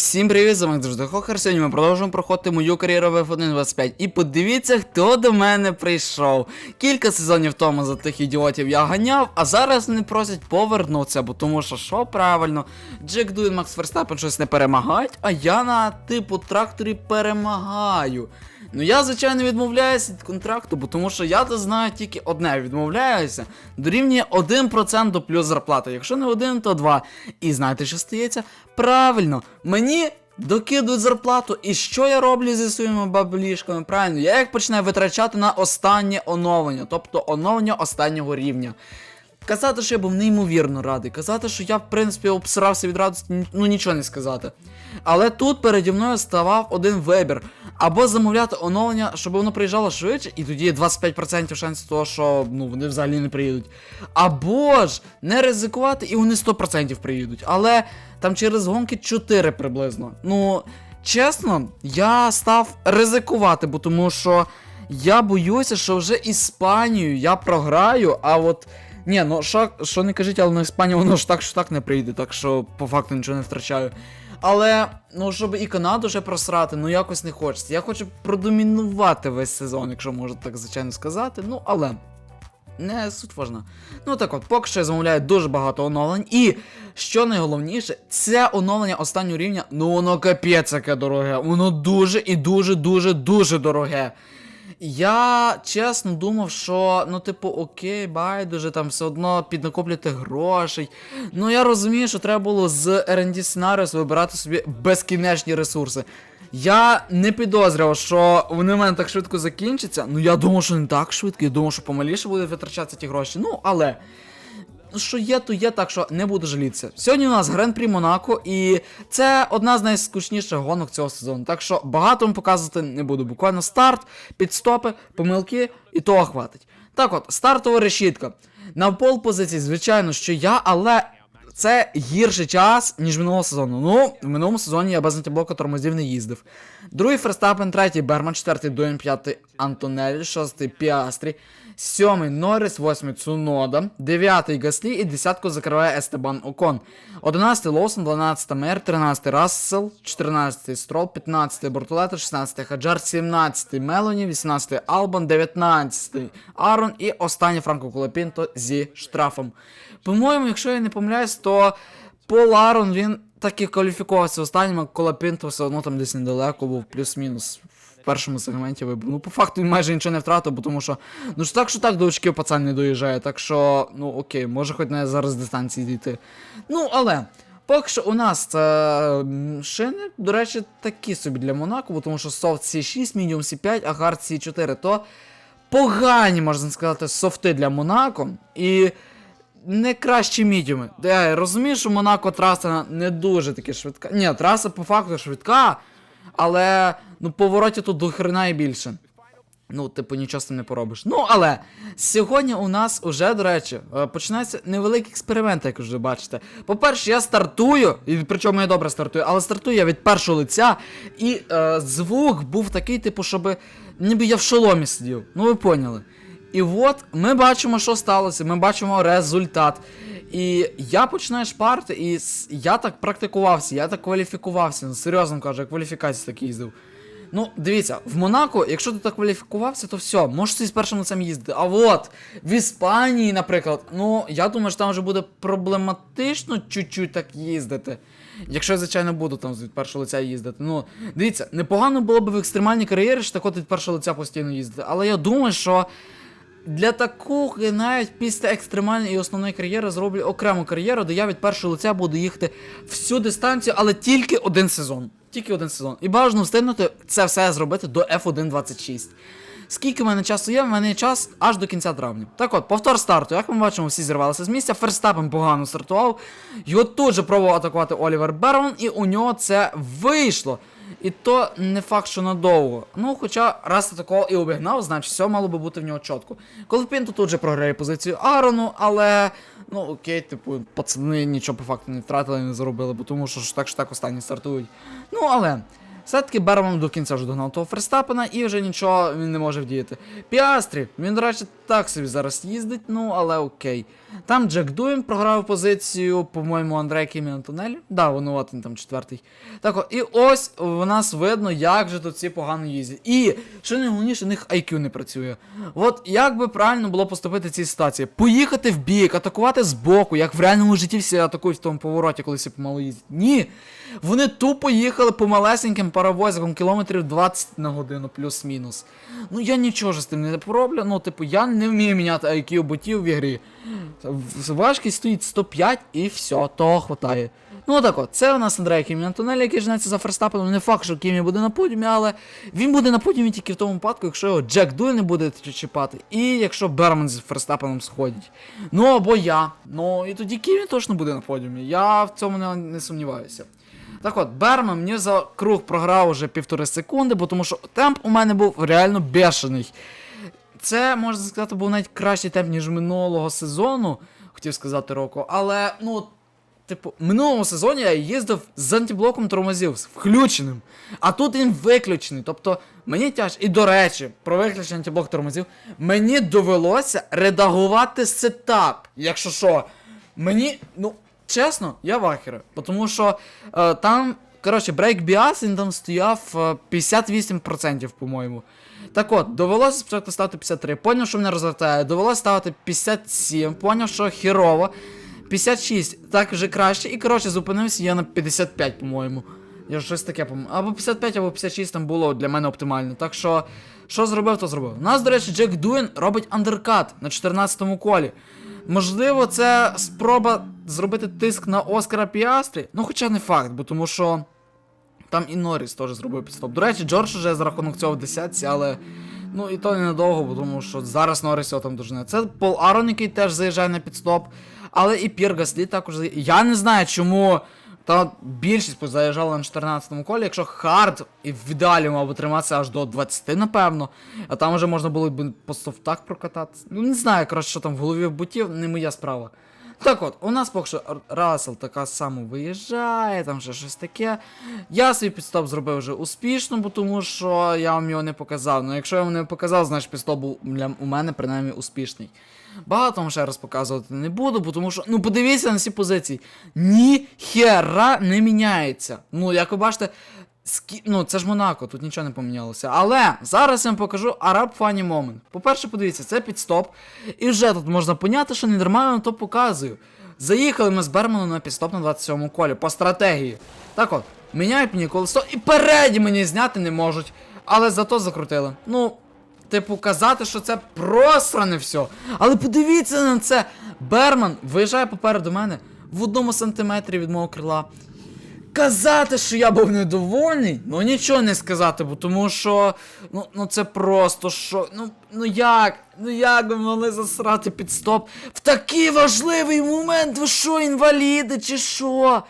Всім привіт, з вами друзі Хохер. Сьогодні ми продовжуємо проходити мою кар'єру в F1 25. І подивіться, хто до мене прийшов. Кілька сезонів тому за тих ідіотів я ганяв, а зараз вони просять повернутися, бо тому що що правильно, Джек Ду і Макс Ферстапен щось не перемагають, а я на типу тракторі перемагаю. Ну я, звичайно, відмовляюся від контракту, бо тому що я то знаю тільки одне, відмовляюся. Дорівнює 1% до плюс зарплати. Якщо не один, то 2. І знаєте, що стається? Правильно, мені докидують зарплату. І що я роблю зі своїми баблішками? Правильно, я їх починаю витрачати на останнє оновлення, тобто оновлення останнього рівня. Казати, що я був неймовірно радий, казати, що я, в принципі, обсирався від радості, ну нічого не сказати. Але тут переді мною ставав один вибір. Або замовляти оновлення, щоб воно приїжджало швидше, і тоді є 25% шансів того, що ну, вони взагалі не приїдуть. Або ж не ризикувати, і вони 100% приїдуть. Але там через гонки 4 приблизно. Ну, чесно, я став ризикувати, бо тому що я боюся, що вже Іспанію я програю, а от. Ні, ну що, не кажіть, але на Іспанію воно ж так, що так не прийде, так що по факту нічого не втрачаю. Але, ну, щоб і Канаду вже просрати, ну якось не хочеться. Я хочу продомінувати весь сезон, якщо можна так звичайно сказати. Ну, але. Не суть важна. Ну так от, поки що я замовляю дуже багато оновлень. І що найголовніше, це оновлення останнього рівня, ну воно капець яке дороге. Воно дуже і дуже дуже дуже дороге. Я чесно думав, що ну, типу, окей, байдуже, там все одно піднакоплювати грошей. Ну я розумію, що треба було з R&D Scenarios вибирати собі безкінечні ресурси. Я не підозрював, що вони в мене так швидко закінчаться. Ну я думав, що не так швидко, я думав, що помаліше буде витрачатися ті гроші. Ну, але. Що є, то є, так що не буду жалітися. Сьогодні у нас Гран-прі Монако, і це одна з найскучніших гонок цього сезону. Так що багато вам показувати не буду. Буквально старт, підстопи, помилки, і того хватить. Так от, стартова решітка. На пол позиції, звичайно, що я, але це гірший час, ніж минулого сезону. Ну, в минулому сезоні я без антиблока тормозів не їздив. Другий Ферстапен, третій Берман, четвертий Дуен, п'ятий Антонелі, шостий Піастрі, сьомий Норріс, восьмий Цунода, дев'ятий Гаслі і десятку закриває Естебан Окон. Одинадцятий Лоусон, дванадцятий Мер, тринадцятий Рассел, чотирнадцятий Строл, п'ятнадцятий Бортулета, шістнадцятий Хаджар, сімнадцятий Мелоні, вісімнадцятий Албан, дев'ятнадцятий Арон і останній Франко Колопінто зі штрафом. По-моєму, якщо я не помиляюсь, то Пол Арон він так і кваліфікувався останнім, а Колопінто все одно там десь недалеко був, плюс-мінус. Першому сегменті вибув. Ну, по факту він майже нічого не втратив, бо тому що. Ну ж так, що так до очків пацан не доїжджає, так що, ну окей, може хоч не зараз дистанції дійти. Ну, але. Поки що у нас це шини, до речі, такі собі для Монако, бо тому що софт C6, Medium C5, а Hard C4, то погані, можна сказати, софти для Монако. І не кращі мідіуми. Я розумію, що Монако траса не дуже таки швидка. Ні, траса по факту швидка, але ну повороті тут до хрена і більше. Ну, типу, нічого з цим не поробиш. Ну, але сьогодні у нас уже, до речі, е, починається невеликий експеримент, як вже бачите. По-перше, я стартую, і причому я добре стартую, але стартую я від першого лиця, і е, звук був такий, типу, щоб ніби я в шоломі сидів. Ну, ви поняли. І от ми бачимо, що сталося, ми бачимо результат. І я починаю шпарити, і я так практикувався, я так кваліфікувався. Ну, серйозно кажу, я кваліфікацію так їздив. Ну, дивіться, в Монако, якщо ти так кваліфікувався, то все, можеш собі з першим лицем їздити. А от в Іспанії, наприклад, ну я думаю, що там вже буде проблематично чуть-чуть так їздити. Якщо я, звичайно, буду там від першого лиця їздити. Ну, дивіться, непогано було б в екстремальній кар'єрі ж так от від першого лиця постійно їздити. Але я думаю, що для такої навіть після екстремальної і основної кар'єри зроблю окрему кар'єру, де я від першого лиця буду їхати всю дистанцію, але тільки один сезон. Тільки один сезон. І бажано встигнути це все зробити до F1.26. Скільки в мене часу є? В мене є час аж до кінця травня. Так от, повтор старту. Як ми бачимо, всі зірвалися з місця. Ферстапен погано стартував. Його тут же пробував атакувати Олівер Берман, і у нього це вийшло. І то не факт, що надовго. Ну, хоча раз такого і обігнав, значить все мало би бути в нього чітко. Колпінто тут же програє позицію Арону, але. Ну окей, типу, пацани нічого по факту не втратили, не заробили, бо тому що ж так що так останні стартують. Ну, але. Все-таки Берман до кінця вже догнав того Ферстапена і вже нічого він не може вдіяти. Піастрі, він, до речі, так собі зараз їздить, ну але окей. Там Джек Дуін програв позицію, по-моєму, Андрея Кімі на тунелі. Да, воно от він там четвертий. Так і ось у нас видно, як же тут ці погано їздять. І, що найголовніше, у них IQ не працює. От як би правильно було поступити в цій ситуації? Поїхати в бік, атакувати збоку, як в реальному житті всі атакують в тому повороті, коли всі помало їздять. Ні. Вони тупо їхали по малесеньким паровозикам кілометрів 20 на годину, плюс-мінус. Ну я нічого ж з тим не пороблю. Ну, типу, я не вмію міняти IQ ботів в ігрі. Важкість стоїть 105 і все, того хватає. Ну так от, це у нас Андрей Кімі на який женеться за Ферстапеном. Не факт, що Кімі буде на подіумі, але він буде на подіумі тільки в тому випадку, якщо його Джек Дуй не буде чіпати, і якщо Берман з Ферстапеном сходять. Ну або я. Ну і тоді Кімі точно буде на подіумі. Я в цьому не, не сумніваюся. Так от, Берман мені за круг програв уже півтори секунди, бо тому що темп у мене був реально бешений. Це, можна сказати, був навіть кращий темп, ніж минулого сезону, хотів сказати року, але, ну, типу, минулому сезоні я їздив з антиблоком тормозів, з включеним. А тут він виключений. Тобто, мені тяж. І до речі, про виключений антиблок тормозів, мені довелося редагувати сетап. Якщо що, мені, ну, чесно, я вахер. Тому що е, там, коротше, брейк біас, він там стояв е, 58%, по-моєму. Так от, довелося спочатку ставити 53, поняв, що мене розвертає, довелося ставити 57, поняв, що хірово. 56, так вже краще. І коротше зупинився я на 55, по-моєму. Я щось таке по-моєму. Або 55, або 56 там було для мене оптимально. Так що, що зробив, то зробив. У нас, до речі, Джек Дуін робить андеркат на 14-му колі. Можливо, це спроба зробити тиск на Оскара Піастрі. Ну, хоча не факт, бо тому що. Там і Норріс теж зробив підстоп. До речі, Джордж уже за рахунок цього в десятці, але. Ну і то ненадовго, бо тому що зараз Норріс його там дожине. Це Пол Арон, який теж заїжджає на підстоп. Але і Пір Гаслі також заїжджає. Я не знаю, чому та більшість заїжджала на 14-му колі, якщо хард і в ідеалі мав би триматися аж до 20, напевно. А там вже можна було б по софтах прокататися. Ну не знаю, коротше, що там в голові в бутів, не моя справа. Так от, у нас поки що Р- Рассел така само виїжджає, там ще щось таке. Я свій підстоп зробив вже успішно, бо тому що я вам його не показав. Ну якщо я вам не показав, значить підстоп був для у мене принаймні успішний. Багато вам ще раз показувати не буду, бо тому що, ну подивіться на ці позиції. Ні хера не міняється. Ну, як ви бачите, Скі... Ну, це ж Монако, тут нічого не помінялося. Але зараз я вам покажу Араб Funny Moment. По-перше, подивіться, це підстоп. І вже тут можна поняти, що нормально то показую. Заїхали ми з Берманом на підстоп на 27-му колі по стратегії. Так от, міняють мені колесо і переді мені зняти не можуть. Але зато закрутили. Ну, типу, казати, що це просране все. Але подивіться на це. Берман виїжджає попереду мене в одному сантиметрі від мого крила. Казати, що я був недовольний, ну нічого не сказати, бо тому що. Ну, ну це просто що. Ну, ну як? Ну як ви могли засрати під стоп? В такий важливий момент, ви що, інваліди, чи що?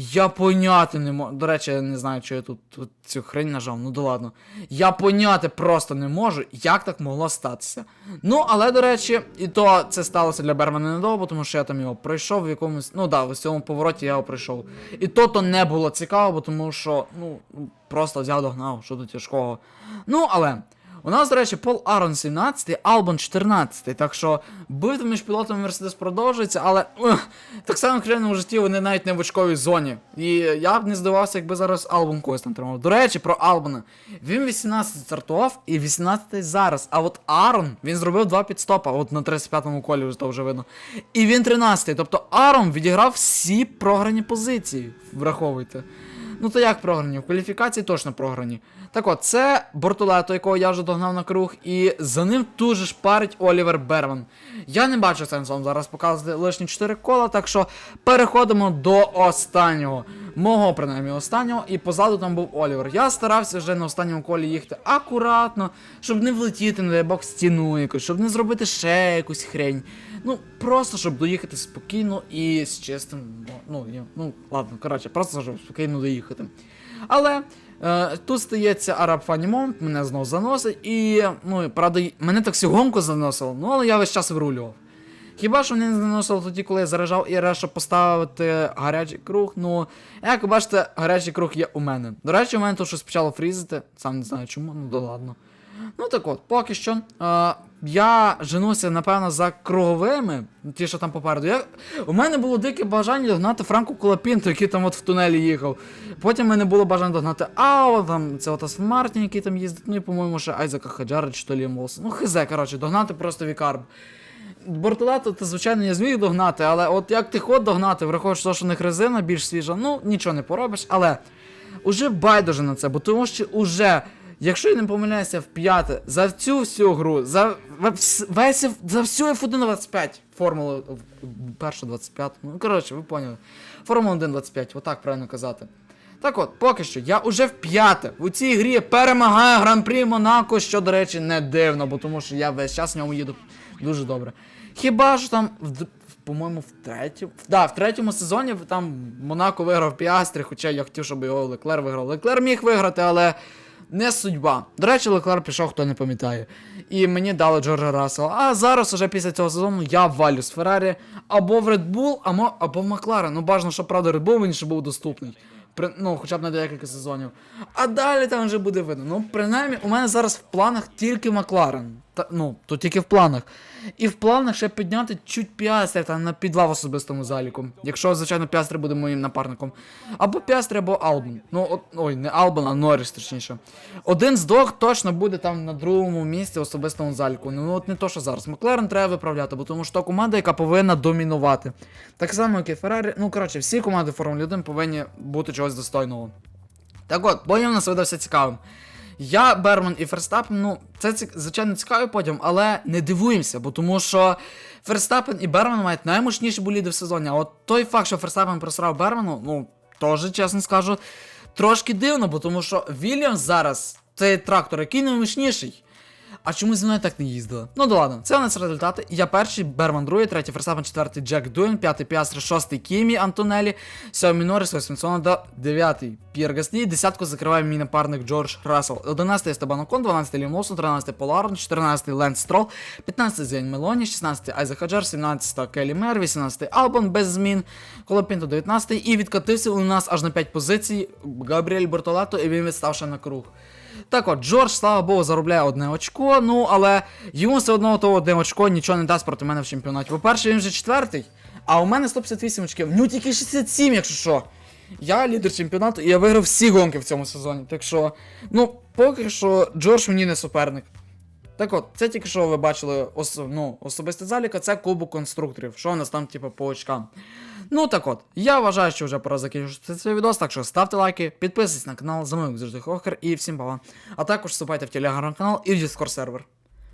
Я поняти не можу. До речі, я не знаю, чи я тут, тут цю хрень нажав, ну да ладно. Я поняти просто не можу, як так могло статися. Ну, але, до речі, і то це сталося для Бермана недовго, тому що я там його пройшов в якомусь. Ну да, в цьому повороті я його пройшов. І то то не було цікаво, тому що, ну, просто взяв догнав, що тут тяжкого. Ну, але. У нас, до речі, Пол Арон 17, Албан 14, так що битва між пілотами Мерседес продовжується, але так само в кривному житті вони навіть не в очковій зоні. І я б не здивався, якби зараз Албан когось там тримав. До речі, про Албана. Він 18 стартував і 18 зараз. А от Арон, він зробив два підстопа, от на 35-му колі то вже видно. І він 13 Тобто Арон відіграв всі програні позиції. Враховуйте. Ну то як програні? В кваліфікації точно програні. Так от, це Бортолето, якого я вже догнав на круг, і за ним тут же шпарить Олівер Берман. Я не бачу сенсу вам зараз показувати лишні 4 кола, так що переходимо до останнього. Мого, принаймні, останнього, і позаду там був Олівер. Я старався вже на останньому колі їхати акуратно, щоб не влетіти, не дай Бог, стіну якусь, щоб не зробити ще якусь хрень. Ну, просто щоб доїхати спокійно і з чистим. Ну, я- ну ладно, коротше, просто щоб спокійно доїхати. Але е, тут стається Араб Funny мене знову заносить, і, ну, правда, мене так гонку заносило, ну але я весь час вирулював. Хіба що вони не наносили тоді, коли я заряджав і решта поставити гарячий круг. Ну, як ви бачите, гарячий круг є у мене. До речі, у мене тут щось почало фрізити. Сам не знаю чому, ну да ладно. Ну так от, поки що. Е, я женуся, напевно, за круговими, ті, що там попереду. Я... У мене було дике бажання догнати Франку Колопінту, який там от в тунелі їхав. Потім в мене було бажання догнати Ао, там це от Мартін, який там їздить, ну і, по-моєму, ще Айзека Хаджара чи то Ліам Ну, хизе, коротше, догнати просто Вікарб. Бортолету ти, звичайно, не зміг догнати, але от як ти ход догнати, враховуючи те, що у них резина більш свіжа, ну нічого не поробиш, але уже байдуже на це, бо тому що уже, якщо я не помиляюся в п'яте, за цю всю гру, за весь за всю F1 25 формулу першу 25, ну коротше, ви поняли. Формула 1 25, отак правильно казати. Так от, поки що, я уже в п'яте у цій грі перемагаю Гран-прі Монако, що, до речі, не дивно, бо тому що я весь час в ньому їду дуже добре. Хіба ж там, по-моєму, в третьому. Да, в третьому сезоні там Монако виграв Піастрі, хоча я хотів, щоб його Леклер виграв. Леклер міг виграти, але не судьба. До речі, Леклер пішов, хто не пам'ятає. І мені дали Джорджа Рассела. А зараз, уже після цього сезону, я валю з Феррарі або в Red Bull, або, в Макларен. Ну, бажано, щоб правда Red Bull він ще був доступний. При, ну, хоча б на декілька сезонів. А далі там вже буде видно. Ну, принаймні, у мене зараз в планах тільки Макларен. Та, ну, то тільки в планах. І в планах ще підняти чуть Піастрі там на підва в особистому заліку. Якщо, звичайно, Піастрі буде моїм напарником. Або Піастрі, або Албан. Ну, от, ой, не Албан, а Норріс, точніше. Один з двох точно буде там на другому місці особистому заліку. Ну, от не то, що зараз. Макларен треба виправляти, бо тому що то команда, яка повинна домінувати. Так само, як і Феррарі. Ну, коротше, всі команди Формули 1 повинні бути чогось достойного. Так от, потім у нас видався цікавим. Я, Берман і Ферстапен, ну, це звичайно цікавий потім, але не дивуємося, бо тому що Ферстапен і Берман мають наймощніші боліди в сезоні. А от той факт, що Ферстапен просрав Берману, ну, теж, чесно скажу, трошки дивно, бо тому що Вільямс зараз цей трактор, який наймощніший. А чому зі мною так не їздили? Ну да ладно, це у нас результати. Я перший, Берман другий, третій Ферстапен, четвертий Джек Дуен, п'ятий Піастри, шостий Кімі Антонелі, сьомий Норріс, восьмий Сонода, дев'ятий П'єр Гаслі, десятку закриває мій напарник Джордж Рассел, одинадцятий Естебан Окон, дванадцятий Лім Лоусон, тринадцятий Пол Арн, чотирнадцятий Ленд Строл, п'ятнадцятий Зейн Мелоні, шістнадцятий Айзек Хаджар, сімнадцятий Келі Мер, вісімнадцятий Албан без змін, Колопінто дев'ятнадцятий і відкатився у нас аж на п'ять позицій Габріель Бортолато, і він відстав ще на круг. Так от, Джордж, слава Богу, заробляє одне очко, ну але йому все одно то одне очко нічого не дасть проти мене в чемпіонаті. По-перше, він вже четвертий, а у мене 158 очків. Ну тільки 67, якщо що. Я лідер чемпіонату і я виграв всі гонки в цьому сезоні. Так що, ну, поки що Джордж мені не суперник. Так от, це тільки що ви бачили ос, ну, особисте заліка, це кубок конструкторів. Що у нас там, типу, по очкам. Ну так от, я вважаю, що вже пора закінчити цей відос, так що ставте лайки, підписуйтесь на канал, за завжди Хохер і всім па. А також вступайте в телеграм-канал і в Discord сервер.